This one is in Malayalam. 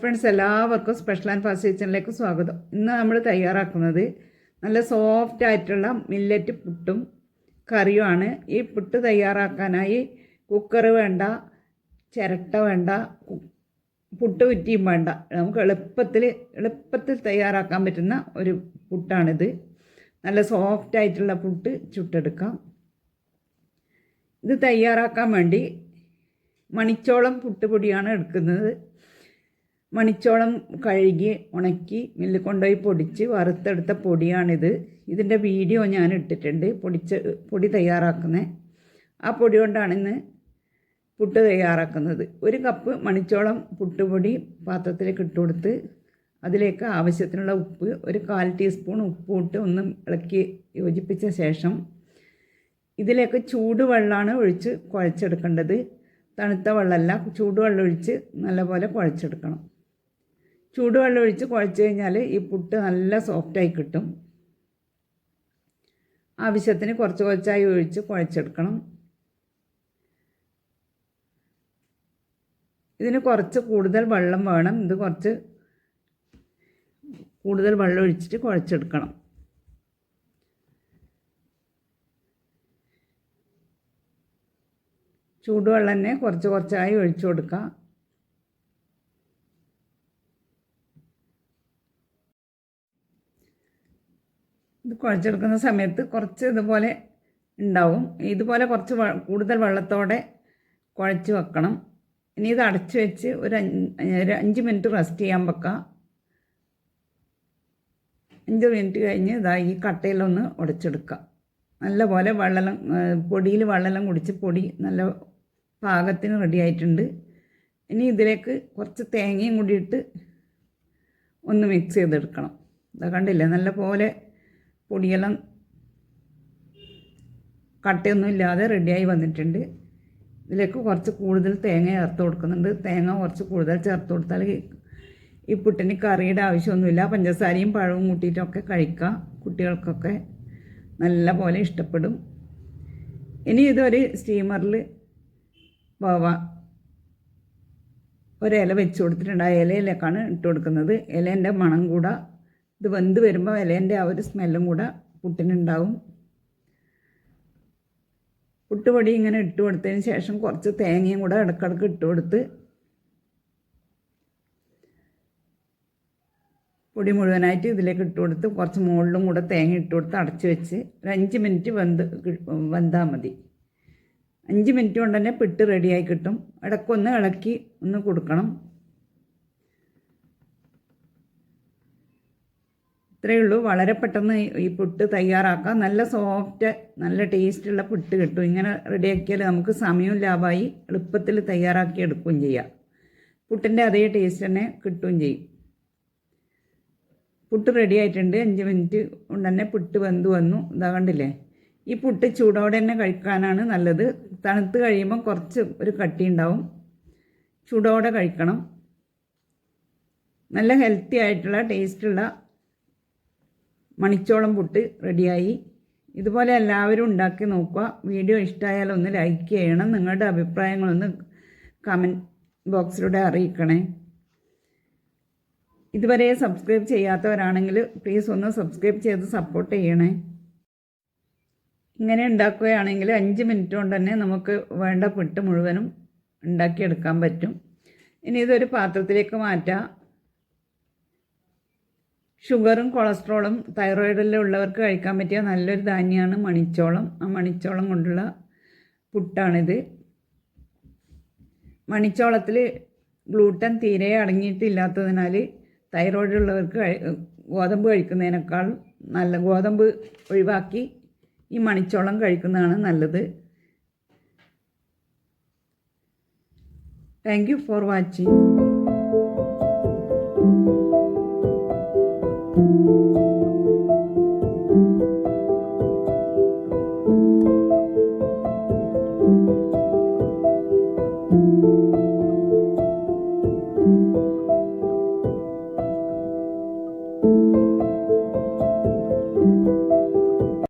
ഫ്രണ്ട്സ് എല്ലാവർക്കും സ്പെഷ്യൽ ആൻഡ് ഫാസ്റ്റ് കിച്ചണിലേക്ക് സ്വാഗതം. ഇന്ന് നമ്മൾ തയ്യാറാക്കുന്നത് നല്ല സോഫ്റ്റ് ആയിട്ടുള്ള മില്ലറ്റ് പുട്ടും കറിയുമാണ്. ഈ പുട്ട് തയ്യാറാക്കാനായി കുക്കർ വേണ്ട ചിരട്ട വേണ്ട പുട്ട് കുറ്റിയും വേണ്ട. നമുക്ക് എളുപ്പത്തിൽ എളുപ്പത്തിൽ തയ്യാറാക്കാൻ പറ്റുന്ന ഒരു പുട്ടാണിത്. നല്ല സോഫ്റ്റ് ആയിട്ടുള്ള പുട്ട് ചുട്ടെടുക്കാം. ഇത് തയ്യാറാക്കാൻ വേണ്ടി മണിച്ചോളം പുട്ടുപൊടിയാണ് എടുക്കുന്നത്. മണിച്ചോളം കഴുകി ഉണക്കി മില്ലിൽ കൊണ്ടുപോയി പൊടിച്ച് വറുത്തെടുത്ത പൊടിയാണിത്. ഇതിന്റെ വീഡിയോ ഞാൻ ഇട്ടിട്ടുണ്ട്. പൊടിച്ച് പൊടി തയ്യാറാക്കുന്നത് ആ പൊടി കൊണ്ടാണ് ഇന്ന് പുട്ട് തയ്യാറാക്കുന്നത്. ഒരു കപ്പ് മണിച്ചോളം പുട്ടുപൊടി പാത്രത്തിലേക്ക് ഇട്ട് കൊടുത്ത് അതിലേക്ക് ആവശ്യത്തിനുള്ള ഉപ്പ് ഒരു കാൽ ടീസ്പൂൺ ഉപ്പ് ഇട്ട് ഒന്ന് ഇളക്കി യോജിപ്പിച്ച ശേഷം ഇതിലേക്ക് ചൂടുവെള്ളമാണ് ഒഴിച്ച് കുഴച്ചെടുക്കേണ്ടത്. തണുത്ത വെള്ളമല്ല ചൂടുവെള്ളം ഒഴിച്ച് നല്ലപോലെ കുഴച്ചെടുക്കണം. ചൂടുവെള്ളം ഒഴിച്ച് കുഴച്ച് കഴിഞ്ഞാൽ ഈ പുട്ട് നല്ല സോഫ്റ്റായി കിട്ടും. ആവശ്യത്തിന് കുറച്ച് കുറച്ചായി ഒഴിച്ച് കുഴച്ചെടുക്കണം. ഇതിന് കുറച്ച് കൂടുതൽ വെള്ളം വേണം. ഇത് കുറച്ച് കൂടുതൽ വെള്ളം ഒഴിച്ചിട്ട് കുഴച്ചെടുക്കണം. ചൂടുവെള്ളം തന്നെ കുറച്ച് കുറച്ചായി ഒഴിച്ചു കൊടുക്കുക ഇത് കുഴച്ചെടുക്കുന്ന സമയത്ത് കുറച്ച് ഇതുപോലെ ഉണ്ടാവും. ഇതുപോലെ കുറച്ച് കൂടുതൽ വെള്ളത്തോടെ കുഴച്ച് വെക്കണം. ഇനി ഇത് അടച്ച് വെച്ച് ഒരു ഒരു അഞ്ച് മിനിറ്റ് റെസ്റ്റ് ചെയ്യാൻ വെക്കുക അഞ്ച് മിനിറ്റ് കഴിഞ്ഞ് ഇതാ ഈ കട്ടയിലൊന്ന് ഉടച്ചെടുക്കുക നല്ലപോലെ വെള്ളം പൊടിയിൽ വെള്ളം കുടിച്ച് പൊടി നല്ല പാകത്തിന് റെഡി ആയിട്ടുണ്ട്. ഇനി ഇതിലേക്ക് കുറച്ച് തേങ്ങയും കൂടിയിട്ട് ഒന്ന് മിക്സ് ചെയ്തെടുക്കണം. ഇതാ കണ്ടില്ലേ? നല്ല പോലെ പൊടിയെല്ലാം കട്ടയൊന്നും ഇല്ലാതെ റെഡിയായി വന്നിട്ടുണ്ട്. ഇതിലേക്ക് കുറച്ച് കൂടുതൽ തേങ്ങ ചേർത്ത് കൊടുക്കുന്നുണ്ട്. തേങ്ങ കുറച്ച് കൂടുതൽ ചേർത്ത് കൊടുത്താൽ ഈ- പുട്ടിന് കറിയുടെ ആവശ്യമൊന്നുമില്ല. പഞ്ചസാരയും പഴവും കൂട്ടിയിട്ടൊക്കെ കഴിക്കാം. കുട്ടികൾക്കൊക്കെ നല്ല പോലെ ഇഷ്ടപ്പെടും. ഇനി ഇതൊരു സ്റ്റീമറിൽ പോവാ ഒരില വെച്ച് കൊടുത്തിട്ടുണ്ട്. ആ ഇലയിലേക്കാണ് ഇട്ട് കൊടുക്കുന്നത്. ഇലേന്റെ മണം കൂടെ. ഇത് വെന്ത് വരുമ്പോൾ ഇലേന്റെ ആ ഒരു സ്മെല്ലും കൂടെ പുട്ടിനുണ്ടാവും. പുട്ടുപൊടി ഇങ്ങനെ ഇട്ട് കൊടുത്തതിന് ശേഷം കുറച്ച് തേങ്ങയും കൂടെ ഇടക്കിടക്ക് ഇട്ട് കൊടുത്ത് പൊടി മുഴുവനായിട്ട് ഇതിലേക്ക് ഇട്ട് കൊടുത്ത് കുറച്ച് മുകളിലും കൂടെ തേങ്ങ ഇട്ട് കൊടുത്ത് അടച്ച് വെച്ച് ഒരു അഞ്ച് മിനിറ്റ് വെന്ത് വെന്താൽ മതി. അഞ്ച് മിനിറ്റ് കൊണ്ട് തന്നെ പിട്ട് റെഡിയായി കിട്ടും. ഇടയ്ക്കൊന്ന് ഇളക്കി ഒന്ന് കൊടുക്കണം. ഇത്രയേ ഉള്ളൂ. വളരെ പെട്ടെന്ന് ഈ- പുട്ട് തയ്യാറാക്കാം. നല്ല സോഫ്റ്റ് നല്ല ടേസ്റ്റുള്ള പുട്ട് കിട്ടും. ഇങ്ങനെ റെഡിയാക്കിയാൽ നമുക്ക് സമയവും ലാഭമായി എളുപ്പത്തിൽ തയ്യാറാക്കി എടുക്കുകയും ചെയ്യാം. പുട്ടിന്റെ അതേ ടേസ്റ്റ് തന്നെ കിട്ടുകയും ചെയ്യും. പുട്ട് റെഡി ആയിട്ടുണ്ട്. അഞ്ച് മിനിറ്റ് കൊണ്ട് തന്നെ പുട്ട് വെന്ത് വന്നു. ഇതാ കണ്ടില്ലേ? ഈ പുട്ട് ചൂടോടെ തന്നെ കഴിക്കാനാണ് നല്ലത്. തണുത്ത് കഴിയുമ്പോൾ കുറച്ച് ഒരു കട്ടി ഉണ്ടാവും. ചൂടോടെ കഴിക്കണം. നല്ല ഹെൽത്തി ആയിട്ടുള്ള ടേസ്റ്റുള്ള മണിച്ചോളം പുട്ട് റെഡിയായി. ഇതുപോലെ എല്ലാവരും ഉണ്ടാക്കി നോക്കുക. വീഡിയോ ഇഷ്ടമായാൽ ഒന്ന് ലൈക്ക് ചെയ്യണം. നിങ്ങളുടെ അഭിപ്രായങ്ങളൊന്ന് കമന്റ് ബോക്സിലൂടെ അറിയിക്കണേ. ഇതുവരെ സബ്സ്ക്രൈബ് ചെയ്യാത്തവരാണെങ്കിൽ പ്ലീസ് ഒന്ന് സബ്സ്ക്രൈബ് ചെയ്ത് സപ്പോർട്ട് ചെയ്യണേ. ഇങ്ങനെ ഉണ്ടാക്കുകയാണെങ്കിൽ അഞ്ച് മിനിറ്റ് കൊണ്ട് തന്നെ നമുക്ക് വേണ്ട പുട്ട് മുഴുവനും ഉണ്ടാക്കിയെടുക്കാൻ പറ്റും. ഇനി ഇതൊരു പാത്രത്തിലേക്ക് മാറ്റാം. ഷുഗറും കൊളസ്ട്രോളും തൈറോയിഡെല്ലാം ഉള്ളവർക്ക് കഴിക്കാൻ പറ്റിയ നല്ലൊരു ധാന്യമാണ് മണിച്ചോളം. ആ മണിച്ചോളം കൊണ്ടുള്ള പുട്ടാണിത്. മണിച്ചോളത്തിൽ ഗ്ലൂട്ടൻ തീരെ അടങ്ങിയിട്ടില്ലാത്തതിനാൽ തൈറോയിഡ് ഉള്ളവർക്ക് ഗോതമ്പ് കഴിക്കുന്നതിനേക്കാൾ നല്ല ഗോതമ്പ് ഒഴിവാക്കി ഈ മണിച്ചോളം കഴിക്കുന്നതാണ് നല്ലത്. Thank you for watching Thank you.